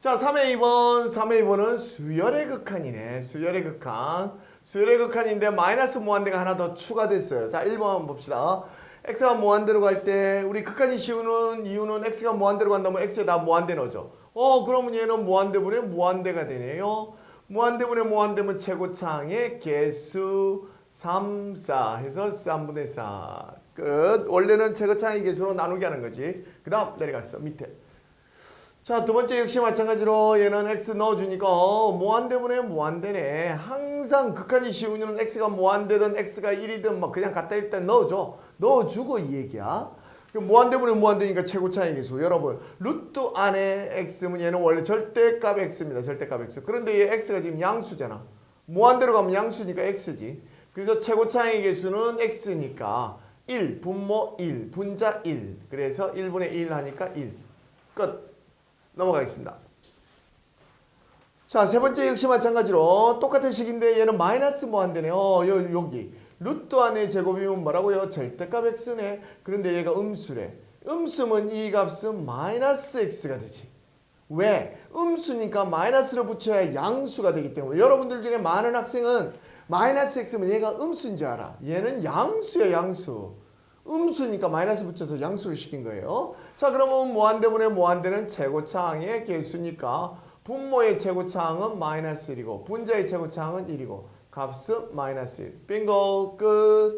자, 3회 2번, 3회 2번은 수열의 극한이네. 수열의 극한. 수열의 극한인데 마이너스 무한대가 하나 더 추가됐어요. 자, 1번 한번 봅시다. x가 무한대로 갈 때 우리 극한이 씌우는 이유는 x가 무한대로 간다면 x에다 무한대 넣어줘. 어, 그러면 얘는 무한대분의 무한대가 되네요. 무한대분의 무한대면 최고차항의 개수 3, 4 해서 3분의 4. 끝. 원래는 최고차항의 개수로 나누게 하는 거지. 그 다음 내려갔어. 밑에. 자, 두 번째 역시 마찬가지로 얘는 x 넣어주니까 어, 무한대분의 무한대네. 항상 극한이 씌우는 x가 무한대든 x가 1이든 뭐 그냥 갖다 일단 넣어줘. 넣어주고 이 얘기야. 그 무한대분의 무한대니까 최고차의 개수. 여러분, 루트 안에 x면 얘는 원래 절대값 x입니다. 절대값 x. 그런데 얘 x가 지금 양수잖아. 무한대로 가면 양수니까 x지. 그래서 최고차의 개수는 x니까 1, 분모 1, 분자 1. 그래서 1분의 1 하니까 1. 끝. 넘어가겠습니다. 자, 세 번째 역시 마찬가지로 똑같은 식인데 얘는 마이너스 무한대네요. 요, 여기. 루트 안의 제곱이면 뭐라고요? 절대값 x네. 그런데 얘가 음수래. 음수면 이 값은 마이너스 x가 되지. 왜? 음수니까 마이너스를 붙여야 양수가 되기 때문에 여러분들 중에 많은 학생은 마이너스 x면 얘가 음수인 줄 알아. 얘는 양수야 양수. 음수니까 마이너스 붙여서 양수를 시킨 거예요. 자 그러면 무한대분의 무한대는 최고차항의 개수니까 분모의 최고차항은 마이너스 1이고 분자의 최고차항은 1이고 값은 마이너스 1. 빙고 끝.